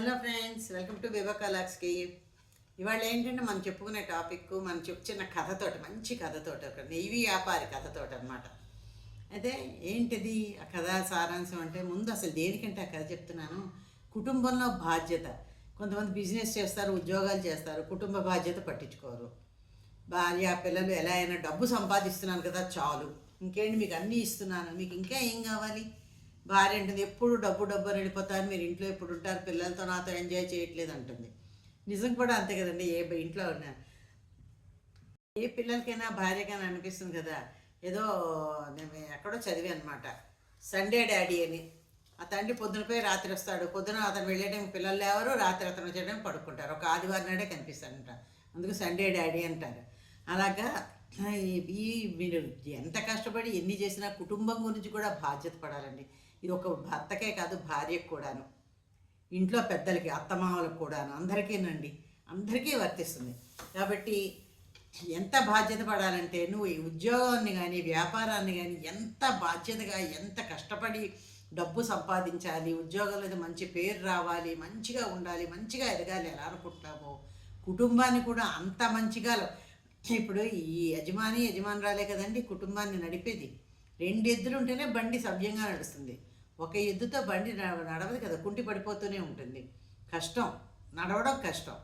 Hello friends welcome to వివకలాక్స్కి ఇవాళ ఏంటంటే మనం చెప్పుకునే టాపిక్ మనం చెప్పు కథతోట కథతోటి మంచి కథతోట ఒక నెయ్యి వ్యాపారి కథతోటి అనమాట అయితే ఏంటిది ఆ కథ సారాంశం అంటే ముందు అసలు దేనికంటే ఆ కథ చెప్తున్నాను? కుటుంబంలో బాధ్యత. కొంతమంది బిజినెస్ చేస్తారు ఉద్యోగాలు చేస్తారు కుటుంబ బాధ్యత పట్టించుకోరు. భార్య పిల్లలు ఎలా అయినా డబ్బు సంపాదిస్తున్నాను కదా చాలు. ఇంకేంటి మీకు అన్నీ ఇస్తున్నాను. మీకు ఇంకా ఏం కావాలి? భార్య అంటుంది ఎప్పుడు డబ్బు డబ్బు అని వెళ్ళిపోతారు మీరు ఇంట్లో ఎప్పుడు ఉంటారు పిల్లలతో నాతో ఎంజాయ్ చేయట్లేదు అంటుంది. నిజం కూడా అంతే కదండి ఏ ఇంట్లో ఉన్నా ఏ పిల్లలకైనా భార్యకైనా అనిపిస్తుంది కదా. ఏదో నేను ఎక్కడో చదివి అనమాట సండే డాడీ అని. ఆ తండ్రి పొద్దున రాత్రి వస్తాడు. పొద్దున అతను వెళ్ళే టైం పిల్లలు లేవరు రాత్రి అతను వచ్చే టైం పడుకుంటారు. ఒక ఆదివారం నాడే కనిపిస్తాడంట అందుకు సండే డాడీ అంటారు. అలాగా ఈ మీరు ఎంత కష్టపడి ఎన్ని చేసినా కుటుంబం గురించి కూడా బాధ్యత పడాలండి. ఇది ఒక భర్తకే కాదు భార్యకు కూడాను. ఇంట్లో పెద్దలకి అత్తమామలకు కూడాను అందరికీనండి అందరికీ వర్తిస్తుంది. కాబట్టి ఎంత బాధ్యత పడాలంటే నువ్వు ఈ ఉద్యోగాన్ని కానీ వ్యాపారాన్ని కానీ ఎంత బాధ్యతగా ఎంత కష్టపడి డబ్బు సంపాదించాలి ఉద్యోగంలో మంచి పేరు రావాలి మంచిగా ఉండాలి మంచిగా ఎదగాలి ఎలా అనుకుంటున్నామో కుటుంబాన్ని కూడా అంత మంచిగా ఇప్పుడు ఈ యజమాని యజమానురాలే కదండి కుటుంబాన్ని నడిపేది. రెండు ఎద్దులు ఉంటేనే బండి సవ్యంగా నడుస్తుంది. ఒక ఎద్దుతో బండి నడ- నడవదు కదా కుంటి పడిపోతూనే ఉంటుంది. కష్టం నడవడం కష్టం.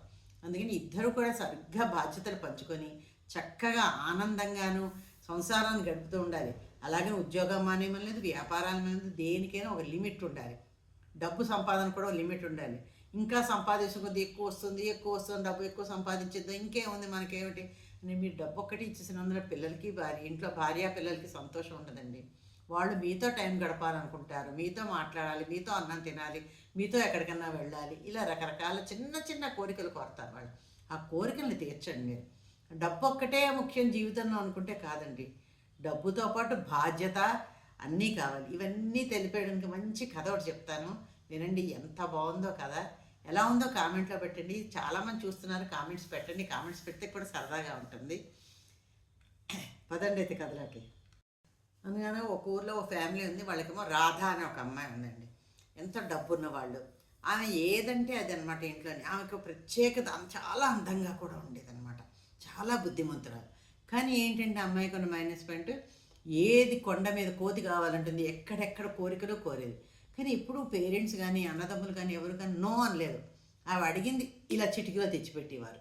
అందుకని ఇద్దరు కూడా సరిగ్గా బాధ్యతలు పంచుకొని చక్కగా ఆనందంగాను సంసారాన్ని గడుపుతూ ఉండాలి. అలాగే ఉద్యోగం మానేయమని లేదు వ్యాపారాలు లేదు దేనికైనా ఒక లిమిట్ ఉండాలి. డబ్బు సంపాదన కూడా ఒక లిమిట్ ఉండాలి. ఇంకా సంపాదించుకుంది ఎక్కువ వస్తుంది ఎక్కువ వస్తుంది డబ్బు ఎక్కువ సంపాదించేద్దాం ఇంకేముంది మనకేమిటి? అని మీరు డబ్బు ఒక్కటి ఇచ్చేసినందున పిల్లలకి భార్య ఇంట్లో భార్య పిల్లలకి సంతోషం ఉండదండి. వాళ్ళు మీతో టైం గడపాలనుకుంటారు. మీతో మాట్లాడాలి మీతో అన్నం తినాలి మీతో ఎక్కడికన్నా వెళ్ళాలి. ఇలా రకరకాల చిన్న చిన్న కోరికలు కోరుతారు వాళ్ళు. ఆ కోరికల్ని తీర్చండి మీరు. డబ్బు ఒక్కటే ముఖ్యం జీవితంలో అనుకుంటే కాదండి. డబ్బుతో పాటు బాధ్యత అన్నీ కావాలి. ఇవన్నీ తెలిపేయడానికి మంచి కథ ఒకటి చెప్తాను. వినండి ఎంత బాగుందో కదా ఎలా ఉందో కామెంట్లో పెట్టండి. చాలామంది చూస్తున్నారు కామెంట్స్ పెట్టండి. కామెంట్స్ పెడితే కూడా సరదాగా ఉంటుంది. పదండి అయితే కథలోకి. అందుకని ఒక ఊర్లో ఒక ఫ్యామిలీ ఉంది వాళ్ళకేమో రాధ అనే ఒక అమ్మాయి ఉందండి. ఎంత డబ్బున్న వాళ్ళు ఆమె ఏదంటే అది అనమాట ఇంట్లోని. ఆమెకు ప్రత్యేకత ఆమె చాలా అందంగా కూడా ఉండేదన్నమాట చాలా బుద్ధిమంతురాలు. కానీ ఏంటంటే అమ్మాయి అమ్మాయికి ఉన్న మైనస్ పాయింట్ ఏది కొండ మీద కోతి కావాలంటుంది ఎక్కడెక్కడ కోరికలు కోరేది. కానీ ఇప్పుడు పేరెంట్స్ కానీ అన్నదమ్ములు కానీ ఎవరు కానీ నో అనలేదు. ఆమె అడిగింది ఇలా చిటికీలో తెచ్చిపెట్టేవారు.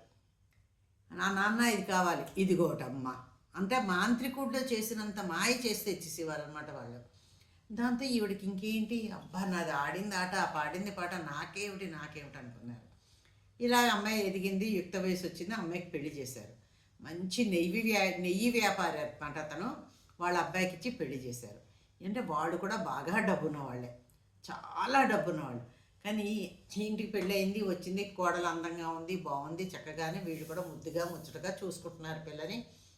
నా నాన్న ఇది కావాలి ఇదిగోటమ్మ అంటే మాంత్రికుడిలో చేసినంత మాయ చేసి తెచ్చేసేవారు అనమాట వాళ్ళు. దాంతో ఈవిడికి ఇంకేంటి? అబ్బా నాది ఆడింది ఆట ఆ పాడింది పాట నాకేమిటి నాకేమిటి అనుకున్నారు. ఇలా అమ్మాయి ఎదిగింది యుక్త వయసు వచ్చింది అమ్మాయికి పెళ్ళి చేశారు. మంచి నెయ్యి వ్యా నెయ్యి వ్యాపారి అనమాట అతను. వాళ్ళ అబ్బాయికి ఇచ్చి పెళ్ళి చేశారు. అంటే వాడు కూడా బాగా డబ్బున్న వాళ్ళే చాలా డబ్బున్న వాళ్ళు కానీ ఇంటికి పెళ్ళి అయింది వచ్చింది కోడలు అందంగా ఉంది బాగుంది చక్కగానే వీళ్ళు కూడా ముద్దుగా ముచ్చటగా చూసుకుంటున్నారు పిల్లని.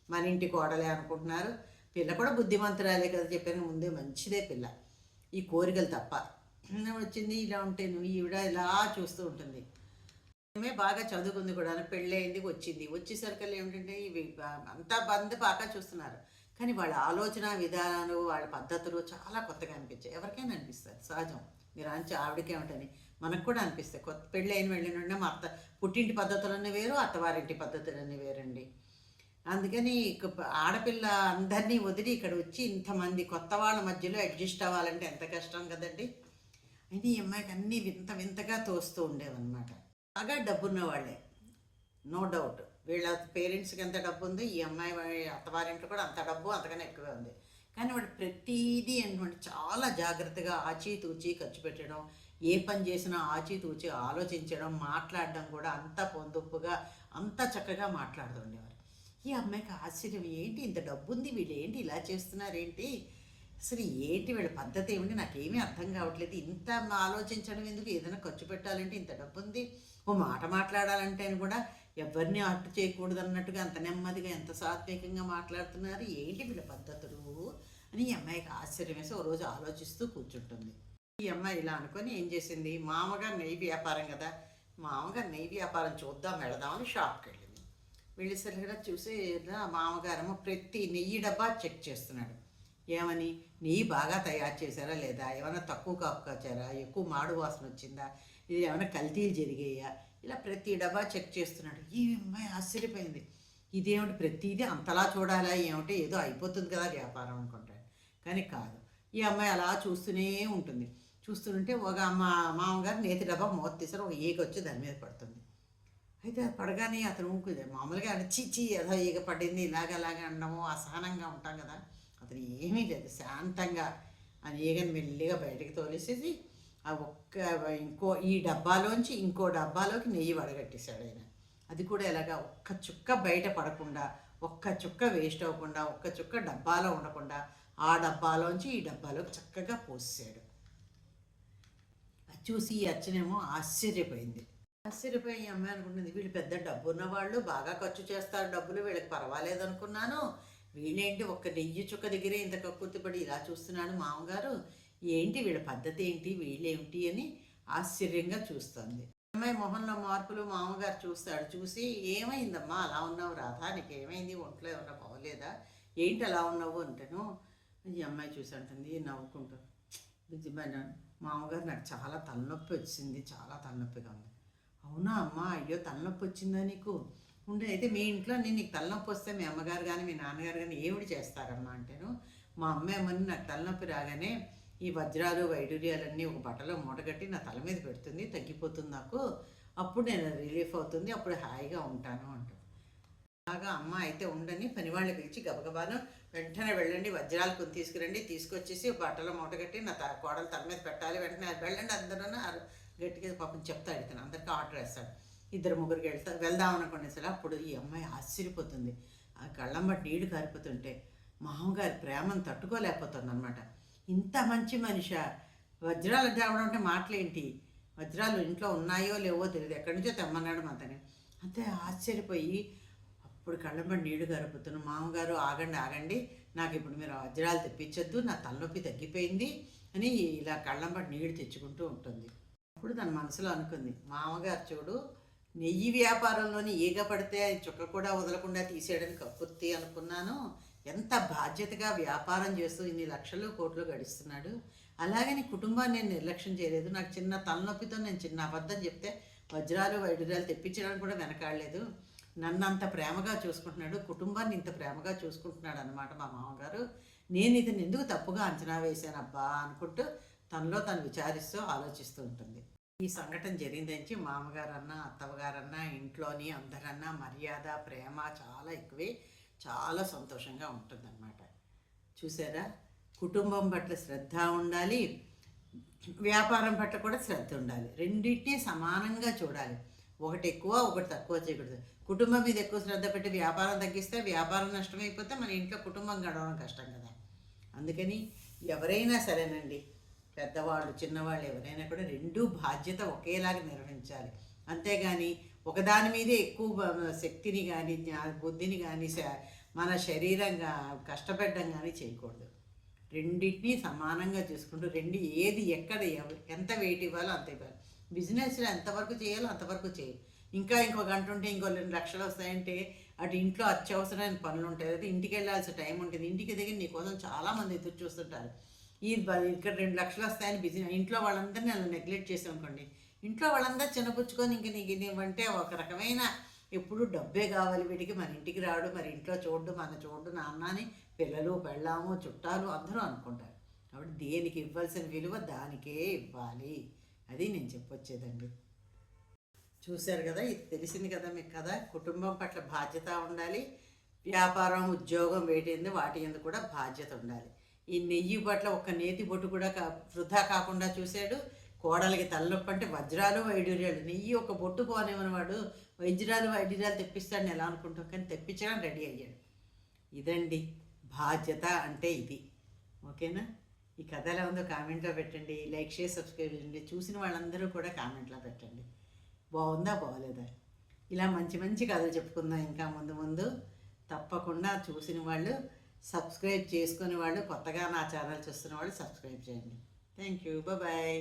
మన ఇంటి కోడలే అనుకుంటున్నారు. పిల్ల కూడా బుద్ధిమంతురాలే కదా చెప్పాను ముందే మంచిదే పిల్ల. ఈ కోరికలు తప్ప. వచ్చింది ఇలా ఉంటే నువ్వు ఈవిడ ఇలా చూస్తూ ఉంటుంది. ఆమె బాగా చదువుకుంది కూడా పెళ్ళయింది వచ్చింది. వచ్చేసరికి ఏమిటంటే ఇవి అంతా బంద్ బాగా చూస్తున్నారు. కానీ వాళ్ళ ఆలోచన విధానాలు వాళ్ళ పద్ధతులు చాలా కొత్తగా అనిపించాయి. ఎవరికైనా అనిపిస్తారు సహజం. మీరు అంచి ఆవిడకేమిటని మనకు కూడా అనిపిస్తాయి కొత్త పెళ్ళి అయిన వెళ్ళిన మా అత్త పుట్టింటి పద్ధతులన్నీ వేరు అత్తవారింటి పద్ధతులన్నీ వేరండి. అందుకని ఆడపిల్ల అందరినీ వదిలి ఇక్కడ వచ్చి ఇంతమంది కొత్త వాళ్ళ మధ్యలో అడ్జస్ట్ అవ్వాలంటే ఎంత కష్టం కదండి? అయితే ఈ అమ్మాయికి అన్నీ వింత వింతగా తోస్తూ ఉండేవన్నమాట. బాగా డబ్బున్న వాళ్ళే నో డౌట్. వీళ్ళ పేరెంట్స్కి ఎంత డబ్బు ఉంది ఈ అమ్మాయి అత్తవారింట్లో కూడా అంత డబ్బు అంతకన్నా ఎక్కువే ఉంది. కానీ వాడు ప్రతిదీ ఏంటంటే చాలా జాగ్రత్తగా ఆచితూచి ఖర్చు పెట్టడం ఏ పని చేసినా ఆచితూచి ఆలోచించడం మాట్లాడడం కూడా అంత పొందుపుగా అంత చక్కగా మాట్లాడుతుండేవారు. ఈ అమ్మాయికి ఆశ్చర్యం. ఏంటి ఇంత డబ్బు ఉంది వీళ్ళు ఏంటి ఇలా చేస్తున్నారేంటి? అసలు ఏంటి వీళ్ళ పద్ధతి ఏమిటి? నాకేమీ అర్థం కావట్లేదు. ఇంత ఆలోచించడం ఎందుకు? ఏదైనా ఖర్చు పెట్టాలంటే ఇంత డబ్బు ఉంది ఓ మాట మాట్లాడాలంటే అని కూడా ఎవరిని అట్టు చేయకూడదు అన్నట్టుగా అంత నెమ్మదిగా ఎంత సాత్వికంగా మాట్లాడుతున్నారు? ఏంటి వీళ్ళ పద్ధతులు? అని ఈ అమ్మాయికి ఆశ్చర్యం వేసి ఓ రోజు ఆలోచిస్తూ కూర్చుంటుంది. ఈ అమ్మాయి ఇలా అనుకొని ఏం చేసింది? మామగారు నెయ్యి వ్యాపారం కదా? మామగారు నెయ్యి వ్యాపారం చూద్దాం వెళదామని షాప్కి వెళ్ళింది. వెళ్ళేసరిగా చూసి ఇలా మామగారేమో ప్రతి నెయ్యి డబ్బా చెక్ చేస్తున్నాడు. ఏమని? నెయ్యి బాగా తయారు చేశారా లేదా? ఏమైనా తక్కువ కాపుకొచ్చారా ఎక్కువ మాడు వాసన వచ్చిందా? ఇది ఏమైనా కల్తీలు జరిగాయా? ఇలా ప్రతి డబ్బా చెక్ చేస్తున్నాడు. ఈ అమ్మాయి ఆశ్చర్యపోయింది. ఇదేమిటి? ప్రతిదీ అంతలా చూడాలా? ఏమిటి? ఏదో అయిపోతుంది కదా వ్యాపారం అనుకుంటాడు. కానీ కాదు. ఈ అమ్మాయి అలా చూస్తూనే ఉంటుంది. చూస్తుంటే ఒక అమ్మ మామగారు నేతి డబ్బా మూత తీసారు ఒక ఏగొచ్చి దాని మీద పడుతుంది. అయితే అది పడగానే అతను ఊరుకుదే. మామూలుగా అంటే చీచి ఏదో ఈగ పడింది ఇలాగలాగా అనడము అసహనంగా ఉంటాం కదా. అతను ఏమీ లేదు శాంతంగా ఆ ఈగను మెల్లిగా బయటకు తోలేసేసి ఆ ఒక్క ఇంకో ఈ డబ్బాలోంచి ఇంకో డబ్బాలోకి నెయ్యి వడగట్టేశాడు ఆయన. అది కూడా ఎలాగా ఒక్క చుక్క బయట పడకుండా ఒక్క చుక్క వేస్ట్ అవ్వకుండా ఒక్క చుక్క డబ్బాలో ఉండకుండా ఆ డబ్బాలోంచి ఈ డబ్బాలోకి చక్కగా పోసాడు అది చూసి ఈ అచ్చనేమో ఆశ్చర్యపోయింది. ఆశ్చర్యపోయి అమ్మాయి అనుకున్నది వీళ్ళు పెద్ద డబ్బు ఉన్నవాళ్ళు బాగా ఖర్చు చేస్తారు డబ్బులు వీళ్ళకి పర్వాలేదు అనుకున్నాను. వీళ్ళేంటి ఒక్క నెయ్యి చుక్క దగ్గరే ఇంత కక్కుర్తిపడి ఇలా చూస్తున్నాను మామగారు? ఏంటి వీళ్ళ పద్ధతి ఏంటి? వీళ్ళేమిటి అని ఆశ్చర్యంగా చూస్తుంది. అమ్మాయి మొహంలో మార్పులు మామగారు చూస్తాడు. చూసి ఏమైందమ్మా? అలా ఉన్నావు రాధా నీకు ఏమైంది ఒంట్లో ఏమన్నా బాగోలేదా? ఏంటి అలా ఉన్నావు అంటాను ఈ అమ్మాయి చూసి అంటుంది నవ్వుకుంటూ. నిజమైన? మామగారు నాకు చాలా తలనొప్పి వచ్చింది చాలా తలనొప్పిగా ఉంది. అవునా అమ్మా? అయ్యో తలనొప్పి వచ్చిందా నీకు? ఉండే అయితే మీ ఇంట్లో నేను నీకు తలనొప్పి వస్తే మీ అమ్మగారు కానీ మీ నాన్నగారు కానీ ఏమిటి చేస్తారమ్మా అంటేను మా అమ్మ ఏమని నాకు తలనొప్పి రాగానే ఈ వజ్రాలు వైడూర్యాలన్నీ ఒక బట్టలో మూటగట్టి నా తల మీద పెడుతుంది తగ్గిపోతుంది నాకు. అప్పుడు నేను రిలీఫ్ అవుతుంది అప్పుడు హాయిగా ఉంటాను అంటుంది. బాగా అమ్మ అయితే ఉండని పనివాళ్ళని పిలిచి గబగబాను వెంటనే వెళ్ళండి వజ్రాలు కొన్ని తీసుకురండి తీసుకొచ్చేసి బట్టలో మూటగట్టి నా కోడలు తల మీద పెట్టాలి వెంటనే వెళ్ళండి అందరూ గట్టిగా పాపం చెప్తాడు ఇతను. అందరికీ ఆర్డర్ వేస్తాడు. ఇద్దరు ముగ్గురికి వెళ్తా వెళ్దాం అనుకునే సరే అప్పుడు ఈ అమ్మాయి ఆశ్చర్యపోతుంది. ఆ కళ్ళం నీళ్ళు కారిపోతుంటే మామగారి ప్రేమను తట్టుకోలేకపోతుంది అనమాట ఇంత మంచి మనిషి. వజ్రాలు తేవడం అంటే మాటలేంటి? వజ్రాలు ఇంట్లో ఉన్నాయో లేవో తెలియదు ఎక్కడి నుంచో తెమ్మన్నాడు అతని అంతే ఆశ్చర్యపోయి అప్పుడు కళ్ళంబడి నీళ్ళు గరుపుతున్నాను మామగారు ఆగండి ఆగండి. నాకు ఇప్పుడు మీరు వజ్రాలు తెప్పించొద్దు. నా తలనొప్పి తగ్గిపోయింది అని ఇలా కళ్ళంబడి నీళ్ళు తెచ్చుకుంటూ ఉంటుంది. అప్పుడు తన మనసులో అనుకుంది మామగారు చూడు నెయ్యి వ్యాపారంలోని ఈగ పడితే చుక్క కూడా వదలకుండా తీసేయడానికి కప్పుర్తి అనుకున్నాను. ఎంత బాధ్యతగా వ్యాపారం చేస్తూ ఇన్ని లక్షలు కోట్లు గడిస్తున్నాడు. నీ కుటుంబాన్ని నేను నిర్లక్ష్యం చేయలేదు. నాకు చిన్న తలనొప్పితో నేను చిన్న అబద్ధం చెప్తే వజ్రాలు వైడూర్యాలు తెప్పించడానికి కూడా వెనకాడలేదు. నన్ను అంత ప్రేమగా చూసుకుంటున్నాడు. కుటుంబాన్ని ఇంత ప్రేమగా చూసుకుంటున్నాడు అనమాట మా మామగారు. నేను ఇతను ఎందుకు తప్పుగా అంచనా వేశాను అబ్బా అనుకుంటూ తనలో తను విచారిస్తూ ఆలోచిస్తూ ఉంటుంది. ఈ సంఘటన జరిగిందని మామగారన్నా అత్తవగారన్నా ఇంట్లోని అందరన్నా మర్యాద ప్రేమ చాలా ఎక్కువే చాలా సంతోషంగా ఉంటుందన్నమాట. చూసారా? కుటుంబం పట్ల శ్రద్ధ ఉండాలి వ్యాపారం పట్ల కూడా శ్రద్ధ ఉండాలి. రెండింటినీ సమానంగా చూడాలి. ఒకటి ఎక్కువ ఒకటి తక్కువ చేయకూడదు. కుటుంబం మీద ఎక్కువ శ్రద్ధ పెట్టి వ్యాపారం తగ్గిస్తే వ్యాపారం నష్టమైపోతే మన ఇంట్లో కుటుంబం గడవడం కష్టం కదా. అందుకని ఎవరైనా సరేనండి పెద్దవాళ్ళు చిన్నవాళ్ళు ఎవరైనా కూడా రెండూ బాధ్యత ఒకేలాగా నిర్వహించాలి. అంతేగాని ఒకదాని మీదే ఎక్కువ శక్తిని కానీ జ్ఞా- బుద్ధిని కానీ శ- మన శరీరంగా కష్టపెట్టడం కానీ చేయకూడదు. రెండింటినీ సమానంగా చూసుకుంటూ రెండు ఏది ఎక్కడ ఎంత వెయిట్ ఇవ్వాలో అంత ఇవ్వాలి. బిజినెస్లో ఎంతవరకు చేయాలో అంతవరకు చేయాలి ఇంకా ఇంకో గంట ఉంటే ఇంకో రెండు లక్షలు వస్తాయంటే అటు ఇంట్లో అత్యవసరమైన పనులు ఉంటాయి. అయితే ఇంటికి వెళ్ళాల్సిన టైం ఉంటుంది. ఇంటికి దగ్గర నీ కోసం చాలామంది ఎదురు చూస్తుంటారు. ఈ ఇక్కడ రెండు లక్షలు వస్తాయని బిజినెస్ ఇంట్లో వాళ్ళందరినీ అలా నెగ్లెక్ట్ చేసామనుకోండి ఇంట్లో వాళ్ళందరూ చిన్నపుచ్చుకొని ఇంక నీకు నీవంటే ఒక రకమైన ఎప్పుడు డబ్బే కావాలి వీడికి. మన ఇంటికి రాడు మరి ఇంట్లో చూడు మన చూడు నాన్న అని పిల్లలు పెళ్ళాము చుట్టాలు అందరూ అనుకుంటారు. కాబట్టి దేనికి ఇవ్వాల్సిన విలువ దానికే ఇవ్వాలి. అది నేను చెప్పొచ్చేదండి. చూశారు కదా ఇది తెలిసింది కదా మీకు కదా. కుటుంబం పట్ల బాధ్యత ఉండాలి. వ్యాపారం ఉద్యోగం వేటింది వాటి ఎందు కూడా బాధ్యత ఉండాలి. ఈ నెయ్యి పట్ల ఒక నేతి బొట్టు కూడా కా వృధా కాకుండా చూశాడు. కోడలికి తలనొప్పి అంటే వజ్రాలు వైడూర్యాలు. నెయ్యి ఒక బొట్టు పోనేమని వాడు వజ్రాలు వైడూర్యాలు తెప్పిస్తాడని ఎలా అనుకుంటాం కానీ తెప్పించడానికి రెడీ అయ్యాడు. ఇదండి బాధ్యత అంటే ఇది. ఓకేనా? ఈ కథ ఎలా ఉందో కామెంట్లో పెట్టండి. లైక్ షేర్ సబ్స్క్రైబ్ చేయండి. చూసిన వాళ్ళందరూ కూడా కామెంట్లో పెట్టండి. బాగుందా బాగోలేదా? ఇలా మంచి మంచి కథలు చెప్పుకుందాం ఇంకా ముందు ముందు. తప్పకుండా చూసిన వాళ్ళు సబ్స్క్రైబ్ చేసుకునే వాళ్ళు కొత్తగా నా ఛానల్ చూస్తున్న వాళ్ళు సబ్స్క్రైబ్ చేయండి. Thank you bye